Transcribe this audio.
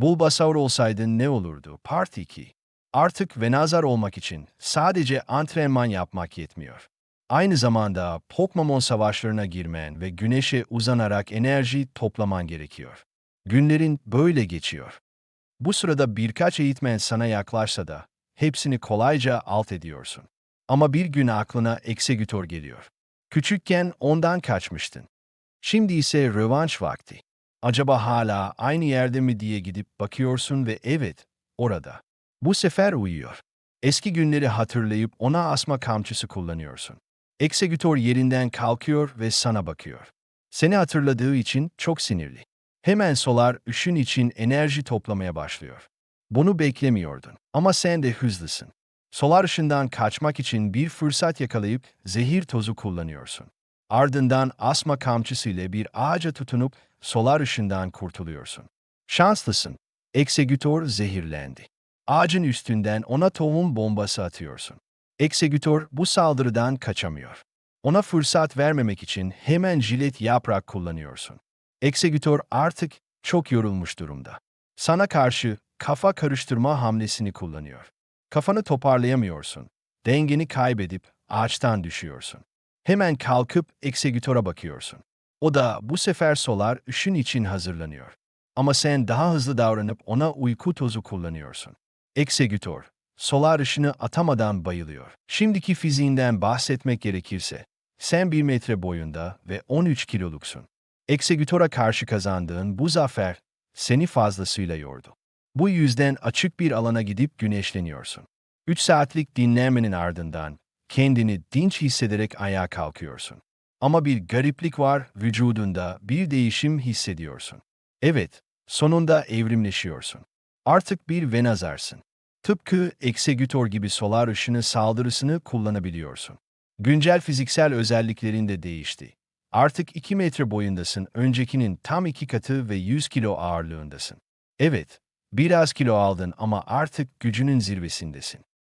Bulbasaur olsaydın ne olurdu? Part 2. Artık Venazar olmak için sadece antrenman yapmak yetmiyor. Aynı zamanda Pokemon savaşlarına girmen ve güneşe uzanarak enerji toplaman gerekiyor. Günlerin böyle geçiyor. Bu sırada birkaç eğitmen sana yaklaşsa da hepsini kolayca alt ediyorsun. Ama bir gün aklına Exeggutor geliyor. Küçükken ondan kaçmıştın. Şimdi ise rövanş vakti. Acaba hala aynı yerde mi diye gidip bakıyorsun ve evet, orada. Bu sefer uyuyor. Eski günleri hatırlayıp ona asma kamçısı kullanıyorsun. Exeggutor yerinden kalkıyor ve sana bakıyor. Seni hatırladığı için çok sinirli. Hemen solar ışın için enerji toplamaya başlıyor. Bunu beklemiyordun ama sen de hızlısın. Solar ışından kaçmak için bir fırsat yakalayıp zehir tozu kullanıyorsun. Ardından asma kamçısıyla bir ağaca tutunup solar ışından kurtuluyorsun. Şanslısın. Exeggutor zehirlendi. Ağacın üstünden ona tohum bombası atıyorsun. Exeggutor bu saldırıdan kaçamıyor. Ona fırsat vermemek için hemen jilet yaprak kullanıyorsun. Exeggutor artık çok yorulmuş durumda. Sana karşı kafa karıştırma hamlesini kullanıyor. Kafanı toparlayamıyorsun. Dengeni kaybedip ağaçtan düşüyorsun. Hemen kalkıp Exeggutor'a bakıyorsun. O da bu sefer solar ışın için hazırlanıyor. Ama sen daha hızlı davranıp ona uyku tozu kullanıyorsun. Exeggutor, solar ışını atamadan bayılıyor. Şimdiki fiziğinden bahsetmek gerekirse, sen 1 metre boyunda ve 13 kiloluksun. Exeggutor'a karşı kazandığın bu zafer seni fazlasıyla yordu. Bu yüzden açık bir alana gidip güneşleniyorsun. 3 saatlik dinlenmenin ardından kendini dinç hissederek ayağa kalkıyorsun. Ama bir gariplik var, vücudunda bir değişim hissediyorsun. Evet, sonunda evrimleşiyorsun. Artık bir venazarsın. Tıpkı Exeggutor gibi solar ışını saldırısını kullanabiliyorsun. Güncel fiziksel özelliklerin de değişti. Artık 2 metre boyundasın, öncekinin tam iki katı ve 100 kilo ağırlığındasın. Evet, biraz kilo aldın ama artık gücünün zirvesindesin.